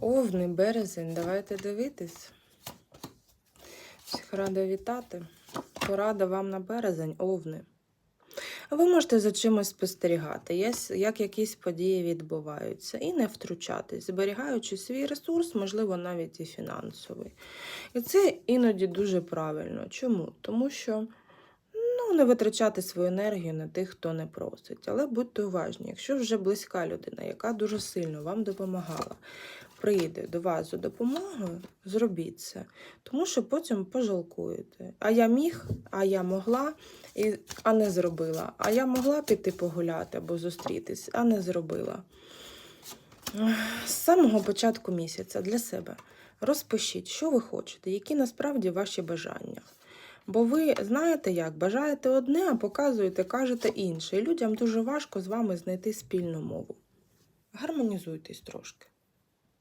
Овни, березень, давайте дивитись. Всіх рада вітати. Порада вам на березень, овни. Ви можете за чимось спостерігати, як якісь події відбуваються, і не втручатись, зберігаючи свій ресурс, можливо, навіть і фінансовий. І це іноді дуже правильно. Чому? Тому що ну, не витрачати свою енергію на тих, хто не просить. Але будьте уважні, якщо вже близька людина, яка дуже сильно вам допомагала, прийде до вас за допомогою, зробіть це. Тому що потім пожалкуєте. А я міг, а я могла, а не зробила. А я могла піти погуляти або зустрітись, а не зробила. З самого початку місяця для себе розпишіть, що ви хочете, які насправді ваші бажання. Бо ви знаєте як, бажаєте одне, а показуєте, кажете інше. І людям дуже важко з вами знайти спільну мову. Гармонізуйтесь трошки.